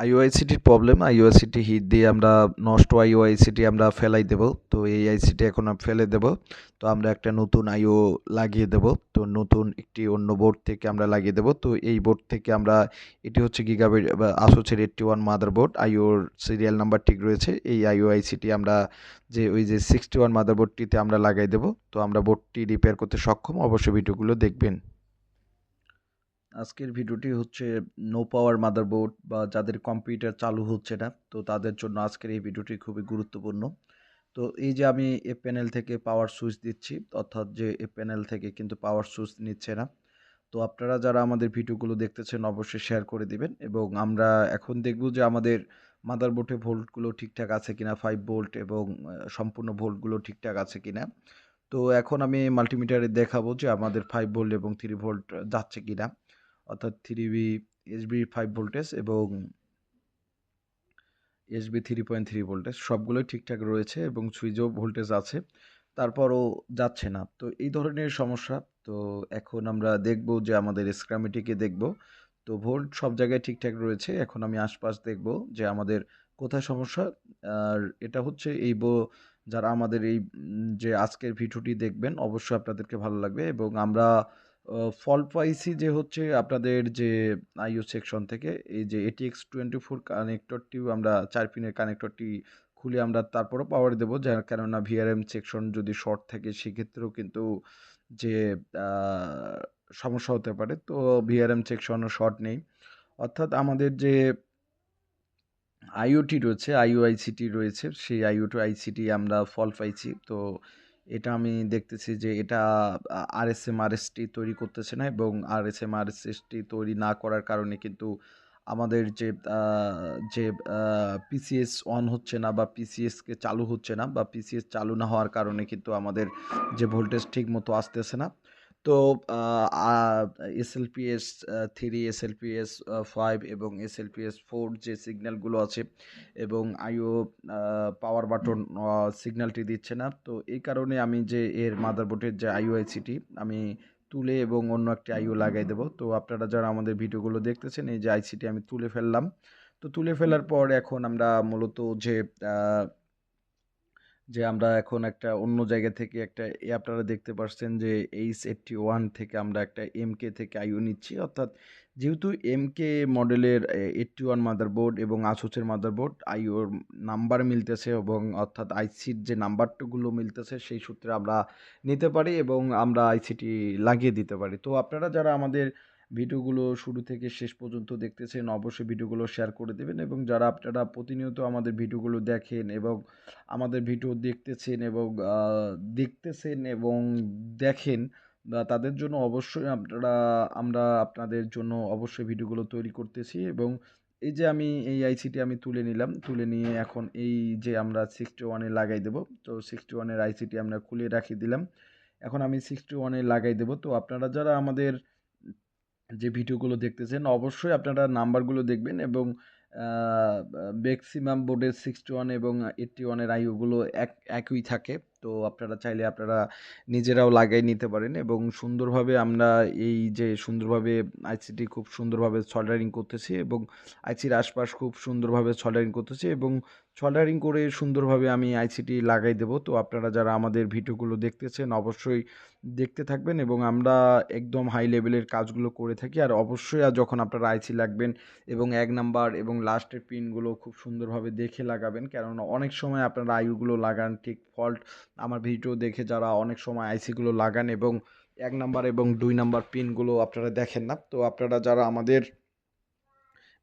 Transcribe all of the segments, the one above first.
আইওআইসিটির problem আইওআইসিটি hit দিয়ে আমরা নষ্ট আইওআইসিটি আমরা ফেলাই দেব। তো এই আইসিটি এখন ফেলে দেব। তো আমরা একটা নতুন আইও লাগিয়ে দেব। তো নতুন একটি অন্য বোর্ড থেকে আমরা লাগিয়ে দেব। তো এই বোর্ড থেকে আমরা, এটি হচ্ছে গিগাবিট আসোসের এইটটি ওয়ান মাদার বোর্ড আইওর সিরিয়াল নাম্বার ঠিক রয়েছে। এই আইও আইসিটি আমরা যে, ওই যে সিক্সটি ওয়ান মাদার বোর্ডটিতে আমরা লাগাই দেব। তো আমরা বোর্ডটি রিপেয়ার করতে সক্ষম। অবশ্যই ভিডিওগুলো দেখবেন। আজকের ভিডিওটি হচ্ছে নো পাওয়ার মাদারবোর্ড বা যাদের কম্পিউটার চালু হচ্ছে না, তো তাদের জন্য আজকের এই ভিডিওটি খুবই গুরুত্বপূর্ণ। তো এই যে আমি এ প্যানেল থেকে পাওয়ার সুইচ দিচ্ছি, অর্থাৎ যে এ প্যানেল থেকে কিন্তু পাওয়ার সুইচ নিচ্ছে না, তো আপনারা যারা আমাদের ভিডিওগুলো দেখতেছেন অবশ্যই শেয়ার করে দিবেন এবং আমরা এখন দেখব যে আমাদের মাদারবোর্ডে ভোল্টগুলো ঠিকঠাক আছে কিনা ফাইভ ভোল্ট এবং সম্পূর্ণ ভোল্টগুলো ঠিকঠাক আছে কিনা। তো এখন আমি মাল্টিমিটারে দেখাবো যে আমাদের ফাইভ ভোল্ট এবং থ্রি ভোল্ট যাচ্ছে কিনা। অর্থাৎ three B SB five voltage এবং SB three point three voltage সবগুলোই ঠিকঠাক রয়েছে এবং সুইচও ভোল্টেজ আছে, তারপরও যাচ্ছে না। তো এই ধরনের সমস্যা, তো এখন আমরা দেখব যে আমাদের স্ক্রামিটিকে দেখব। তো ভোল্ট সব জায়গায় ঠিকঠাক রয়েছে, এখন আমি আশপাশ দেখব যে আমাদের কোথায় সমস্যা। আর এটা হচ্ছে এই বো, যারা আমাদের এই যে আজকের ভিডিওটি দেখবেন, অবশ্যই আপনাদেরকে ভালো লাগবে এবং আমরা ফল্ট পাইছি যে হচ্ছে আপনাদের যে আইও সেকশন থেকে, এই যে এটিএক্স টোয়েন্টি ফোর কানেক্টরটিও আমরা চার পিনের কানেক্টরটি খুলে আমরা তারপরও পাওয়ার দেবো। যার কেননা ভিআরএম সেকশন যদি শর্ট থাকে, সেক্ষেত্রেও কিন্তু যে সমস্যা হতে পারে। তো ভিআরএম সেকশনও শর্ট নেই। অর্থাৎ আমাদের যে আইওটি রয়েছে আইওআইসিটি রয়েছে, সেই আইওটি আইসিটি আমরা ফল পাইছি। তো এটা আমি দেখতেছি যে এটা R S M R S T তৈরি করতেছে না এবং R S M R S S T তৈরি না করার কারণে কিন্তু আমাদের যে যে পিসিএস অন হচ্ছে না বা পিসিএসকে চালু হচ্ছে না বা পিসিএস চালু না হওয়ার কারণে কিন্তু আমাদের যে ভোল্টেজ ঠিক মতো আসতেছে না। তো এসএলপিএস থ্রি এসএলপিএস ফাইভ এবং এসএলপিএস ফোর যে সিগন্যালগুলো আছে এবং আইও পাওয়ার বাটন সিগন্যালটি দিচ্ছে না। তো এই কারণে আমি যে এর মাদারবোর্ডের যে আইওআইসিটি আমি তুলে এবং অন্য একটি আইও লাগাই দেবো। তো আপনারা যারা আমাদের ভিডিওগুলো দেখতেছেন, এই যে আইসিটি আমি তুলে ফেললাম। তো তুলে ফেলার পর এখন আমরা মূলত যে যে আমরা এখন একটা অন্য জায়গা থেকে একটা আপনারা দেখতে পাচ্ছেন যে এইচ এইটটি ওয়ান থেকে আমরা একটা এম কে থেকে আইও নিচ্ছি। অর্থাৎ যেহেতু এম কে মডেলের এইটটি ওয়ান মাদারবোর্ড এবং আসুসের মাদারবোর্ড আইওর নাম্বার মিলতেছে এবং অর্থাৎ আইসির যে নাম্বারগুলো মিলতেছে সেই সূত্রে আমরা নিতে পারি এবং আমরা আইসিটি লাগিয়ে দিতে পারি। তো আপনারা যারা আমাদের ভিডিওগুলো শুরু থেকে শেষ পর্যন্ত দেখতেছেন, অবশ্যই ভিডিওগুলো শেয়ার করে দেবেন এবং যারা আপনারা প্রতিনিয়ত আমাদের ভিডিওগুলো দেখেন এবং আমাদের ভিডিও দেখতেছেন এবং দেখতেছেন এবং দেখেন তাদের জন্য অবশ্যই আপনারা, আমরা আপনাদের জন্য অবশ্যই ভিডিওগুলো তৈরি করতেছি এবং এই যে আমি এই আইসিটি আমি তুলে নিলাম, তুলে নিয়ে এখন এই যে আমরা সিক্সটি ওয়ানে লাগাই দেবো, তো সিক্সটি ওয়ানের আইসিটি আমরা খুলে রাখিয়ে দিলাম। এখন আমি সিক্সটি ওয়ানে লাগাই দেবো, তো আপনারা যারা আমাদের যে ভিডিওগুলো দেখতেছেন, অবশ্যই আপনারা নাম্বারগুলো দেখবেন এবং ম্যাক্সিমাম বোর্ডের সিক্সটি ওয়ান এবং এইটটি ওয়ানের আইওগুলো এক, একই থাকে। তো আপনারা চাইলে আপনারা নিজেরাও লাগাই নিতে পারেন এবং সুন্দরভাবে আমরা এই যে সুন্দরভাবে আইসিটি খুব সুন্দরভাবে সল্ডারিং করতেছি এবং আইসির আশপাশ খুব সুন্দরভাবে সল্ডারিং করতেছি এবং সল্ডারিং করে সুন্দরভাবে আমি আইসিটি লাগাই দেব। তো আপনারা যারা আমাদের ভিডিওগুলো দেখতেছেন অবশ্যই দেখতে থাকবেন এবং আমরা একদম হাই লেভেলের কাজগুলো করে থাকি। আর অবশ্যই আর যখন আপনারা আইসি লাগবেন এবং এক নাম্বার এবং লাস্টের পিনগুলো খুব সুন্দরভাবে দেখে লাগাবেন, কেননা অনেক সময় আপনারা আইগুলো লাগান ঠিক ফল্ট আমার ভিডিও দেখে যারা অনেক সময় আইসিগুলো লাগান এবং এক নাম্বার এবং দুই নাম্বার পিনগুলো আপনারা দেখেন না। তো আপনারা যারা আমাদের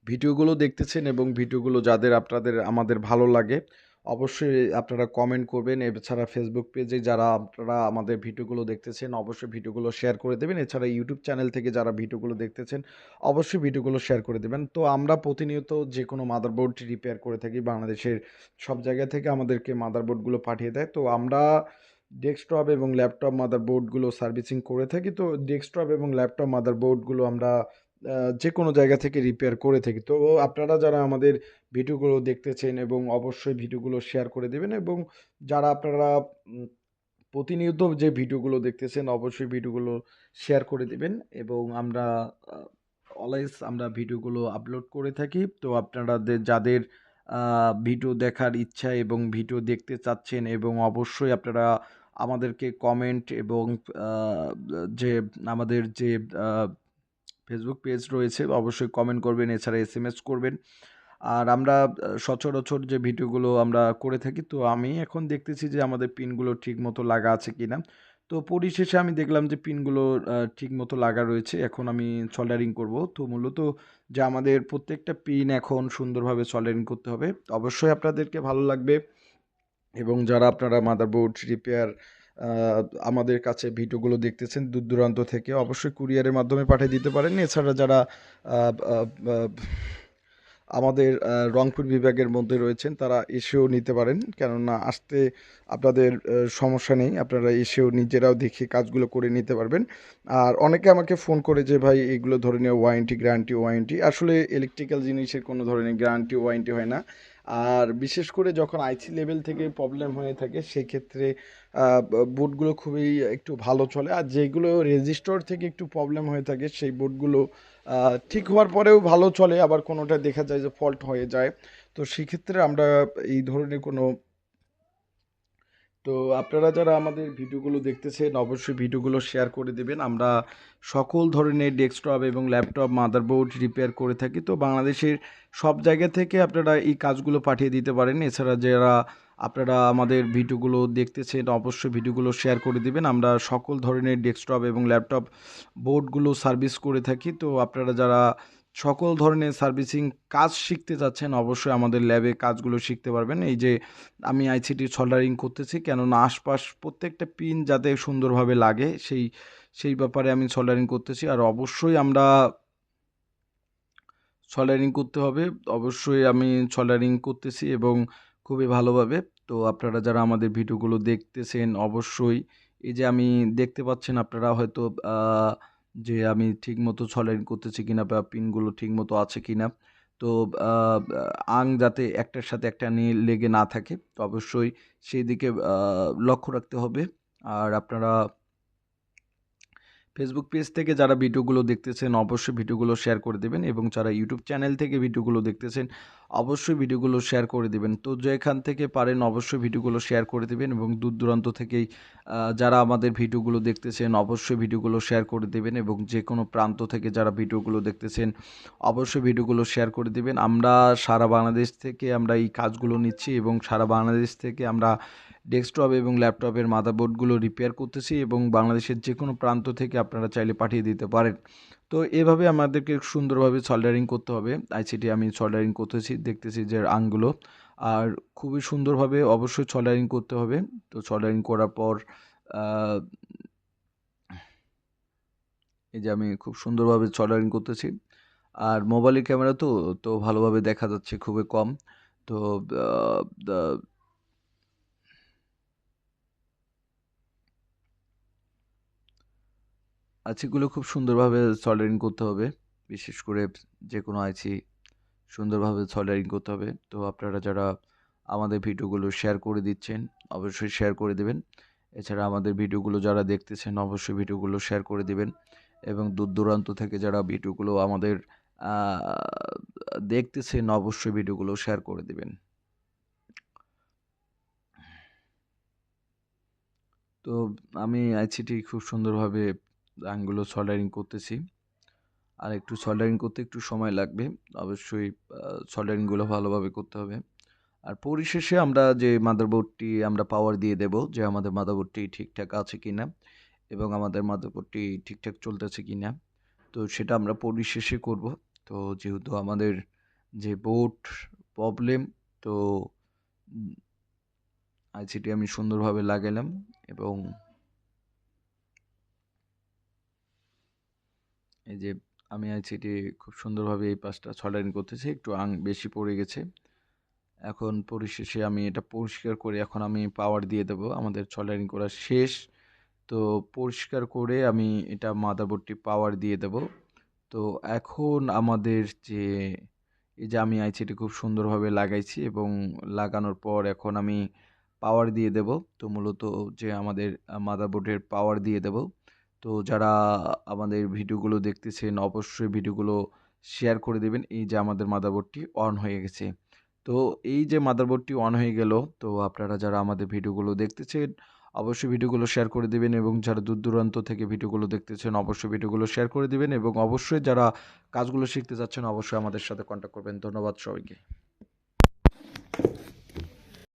ভিডিওগুলো দেখতেছেন এবং ভিডিওগুলো যাদের আপনাদের, আমাদের ভালো লাগে অবশ্যই আপনারা কমেন্ট করবেন। এছাড়া ফেসবুক পেজে যারা আপনারা আমাদের ভিডিওগুলো দেখতেছেন, অবশ্যই ভিডিওগুলো শেয়ার করে দেবেন। এছাড়া ইউটিউব চ্যানেল থেকে যারা ভিডিওগুলো দেখতেছেন, অবশ্যই ভিডিওগুলো শেয়ার করে দেবেন। তো আমরা প্রতিনিয়ত যে কোনো মাদারবোর্ডটি রিপেয়ার করে থাকি বাংলাদেশের সব জায়গা থেকে আমাদেরকে মাদারবোর্ডগুলো পাঠিয়ে দেয়। তো আমরা ডেস্কটপ এবং ল্যাপটপ মাদারবোর্ডগুলো সার্ভিসিং করে থাকি। তো ডেস্কটপ এবং ল্যাপটপ মাদারবোর্ডগুলো আমরা যে কোনো জায়গা থেকে রিপেয়ার করে থাকি। তো আপনারা যারা আমাদের ভিডিওগুলো দেখতেছেন এবং অবশ্যই ভিডিওগুলো শেয়ার করে দেবেন এবং যারা আপনারা প্রতিনিয়ত যে ভিডিওগুলো দেখতেছেন অবশ্যই ভিডিওগুলো শেয়ার করে দেবেন এবং আমরা অলওয়েজ আমরা ভিডিওগুলো আপলোড করে থাকি। তো আপনারা যাদের ভিডিও দেখার ইচ্ছা এবং ভিডিও দেখতে চাচ্ছেন এবং অবশ্যই আপনারা আমাদেরকে কমেন্ট এবং যে আমাদের যে ফেসবুক পেজ রয়েছে, অবশ্যই কমেন্ট করবেন, এছাড়া এস এম এস করবেন। আর আমরা সচরাচর যে ভিডিওগুলো আমরা করে থাকি, তো আমি এখন দেখতেছি যে আমাদের পিনগুলো ঠিক মতো লাগা আছে কি না তো পরিশেষে আমি দেখলাম যে পিনগুলো ঠিক মতো লাগা রয়েছে, এখন আমি সল্ডারিং করব। তো মূলত যে আমাদের প্রত্যেকটা পিন এখন সুন্দরভাবে সল্ডারিং করতে হবে। অবশ্যই আপনাদেরকে ভালো লাগবে এবং যারা আপনারা মাদারবোর্ড রিপেয়ার আমাদের কাছে ভিডিওগুলো দেখতেছেন দূর দূরান্ত থেকে। অবশ্যই কুরিয়ারের মাধ্যমে পাঠিয়ে দিতে পারেন। এছাড়া যারা আমাদের রংপুর বিভাগের মধ্যে রয়েছেন, তারা এসেও নিতে পারেন। কেননা আসতে আপনাদের সমস্যা নেই। আপনারা এসেও নিজেরাও দেখে কাজগুলো করে নিতে পারবেন। আর অনেকে আমাকে ফোন করে যে, ভাই, এগুলো ধরনের ওয়ারেন্টি গ্যারান্টি ওয়ারেন্টি আসলে ইলেকট্রিক্যাল জিনিসের কোনো ধরনের গ্যারান্টি ওয়ারেন্টি হয় না। আর বিশেষ করে যখন আইসি লেভেল থেকে প্রবলেম হয়ে থাকে, সেক্ষেত্রে বোর্ডগুলো খুবই একটু ভালো চলে। আর যেগুলো রেজিস্টর থেকে একটু প্রবলেম হয়ে থাকে, সেই বোর্ডগুলো ঠিক হওয়ার পরেও ভালো চলে, আবার কোনোটা দেখা যায় যে ফল্ট হয়ে যায়। তো সেক্ষেত্রে আমরা এই ধরনের কোনো তো আপনারা যারা আমাদের ভিডিওগুলো দেখতেছেন, অবশ্যই ভিডিওগুলো শেয়ার করে দেবেন। আমরা সকল ধরনের ডেস্কটপ এবং ল্যাপটপ মাদারবোর্ড রিপেয়ার করে থাকি। তো বাংলাদেশের সব জায়গা থেকে আপনারা এই কাজগুলো পাঠিয়ে দিতে পারেন। এছাড়া যারা আপনারা আমাদের ভিডিওগুলো দেখতেছেন, অবশ্যই ভিডিওগুলো শেয়ার করে দিবেন। আমরা সকল ধরনের ডেস্কটপ এবং ল্যাপটপ বোর্ডগুলো সার্ভিস করে থাকি। তো আপনারা যারা সকল ধরনের সার্ভিসিং কাজ শিখতে যাচ্ছেন অবশ্যই আমাদের ল্যাবে কাজগুলো শিখতে পারবেন। এই যে আমি আইসিটি সোল্ডারিং করতেছি, কেননা আশপাশ প্রত্যেকটা পিন যাতে সুন্দরভাবে লাগে, সেই সেই ব্যাপারে আমি সোল্ডারিং করতেছি। আর অবশ্যই আমরা সোল্ডারিং করতে হবে। অবশ্যই আমি সোল্ডারিং করতেছি এবং খুবই ভালোভাবে। তো আপনারা যারা আমাদের ভিডিওগুলো দেখতেছেন অবশ্যই, এই যে আমি দেখতে পাচ্ছেন আপনারা হয়তো যে আমি ঠিকমতো সলাইন করতেছি কিনা বা পিনগুলো ঠিকমতো আছে কিনা। তো, আং যাতে একটার সাথে একটা নিয়ে লেগে না থাকে, তো অবশ্যই সেই দিকে লক্ষ্য রাখতে হবে। আর আপনারা ফেসবুক পেজ থেকে যারা ভিডিওগুলো দেখতেছেন, অবশ্যই ভিডিওগুলো শেয়ার করে দেবেন এবং যারা ইউটিউব চ্যানেল থেকে ভিডিওগুলো দেখতেছেন, অবশ্যই ভিডিওগুলো শেয়ার করে দেবেন। তো যেখান থেকে পারেন, অবশ্যই ভিডিওগুলো শেয়ার করে দেবেন এবং দূর দূরান্ত থেকেই যারা আমাদের ভিডিওগুলো দেখতেছেন, অবশ্যই ভিডিওগুলো শেয়ার করে দেবেন এবং যে কোনো প্রান্ত থেকে যারা ভিডিওগুলো দেখতেছেন, অবশ্যই ভিডিওগুলো শেয়ার করে দেবেন। আমরা সারা বাংলাদেশ থেকে আমরা এই কাজগুলো নিচ্ছি এবং সারা বাংলাদেশ থেকে আমরা ডেস্কটপ এবং ল্যাপটপের মাদারবোর্ডগুলো রিপেয়ার করতেছি এবং বাংলাদেশের যে কোনো প্রান্ত থেকে আপনারা চাইলে পাঠিয়ে দিতে পারেন। তো এভাবে আমাদেরকে সুন্দরভাবে সল্ডারিং করতে হবে। আইসিটি আমি সল্ডারিং করতেছি, দেখতেছি যে আংগুলো আর খুবই সুন্দরভাবে অবশ্যই সল্ডারিং করতে হবে। তো সল্ডারিং করার পর এই যে আমি খুব সুন্দরভাবে সল্ডারিং করতেছি। আর মোবাইলের ক্যামেরা তো তো ভালোভাবে দেখা যাচ্ছে খুবই কম। তো আইসিগুলো খুব সুন্দরভাবে সল্ডারিং করতে হবে। বিশেষ করে যে কোনো আইসি সুন্দরভাবে সল্ডারিং করতে হবে। তো আপনারা যারা আমাদের ভিডিওগুলো শেয়ার করে দিচ্ছেন, অবশ্যই শেয়ার করে দেবেন। এছাড়া আমাদের ভিডিওগুলো যারা দেখতেছেন, অবশ্যই ভিডিওগুলো শেয়ার করে দেবেন। এবং দূর দূরান্ত থেকে যারা ভিডিওগুলো আমাদের দেখতেছেন, অবশ্যই ভিডিওগুলো শেয়ার করে দেবেন। তো আমি আইসিটি খুব সুন্দরভাবে আঙগুলো সল্ডারিং করতেছি। আর একটু সল্ডারিং করতে একটু সময় লাগবে। অবশ্যই সল্ডারিংগুলো ভালোভাবে করতে হবে। আর পরিশেষে আমরা যে মাদারবোর্ডটি আমরা পাওয়ার দিয়ে দেব যে আমাদের মাদারবোর্ডটি ঠিকঠাক আছে কি না এবং আমাদের মাদারবোর্ডটি ঠিকঠাক চলতেছে কি না তো সেটা আমরা পরিশেষে করব। তো যেহেতু আমাদের যে বোর্ড প্রবলেম তো আইসিটি আমি সুন্দরভাবে লাগালাম এবং এই যে আমি আইসিটি খুব সুন্দরভাবে এই পাশটা ছলাইন করতেছি, একটু আং বেশি পড়ে গেছে। এখন পরিশেষে আমি এটা পরিষ্কার করে এখন আমি পাওয়ার দিয়ে দেব, আমাদের ছলাইন করা শেষ। তো পরিষ্কার করে আমি এটা মাদারবোর্ডটি পাওয়ার দিয়ে দেব। তো এখন আমাদের যে, এই যে আমি আইসিটি খুব সুন্দরভাবে লাগাইছি এবং লাগানোর পর এখন আমি পাওয়ার দিয়ে দেব। তো মূলত যে আমাদের মাদারবোর্ডের পাওয়ার দিয়ে দেব। তো যারা আমাদের ভিডিওগুলো দেখতেছেন, অবশ্যই ভিডিওগুলো শেয়ার করে দেবেন। এই যে আমাদের মাদারবোর্ডটি অন হয়ে গেছে। তো এই যে মাদারবোর্ডটি অন হয়ে গেল, তো আপনারা যারা আমাদের ভিডিওগুলো দেখতেছেন, অবশ্যই ভিডিওগুলো শেয়ার করে দিবেন এবং যারা দূর দূরান্ত থেকে ভিডিওগুলো দেখতেছেন, অবশ্যই ভিডিওগুলো শেয়ার করে দিবেন এবং অবশ্যই যারা কাজগুলো শিখতে যাচ্ছেন, অবশ্যই আমাদের সাথে কন্ট্যাক্ট করবেন। ধন্যবাদ সবাইকে।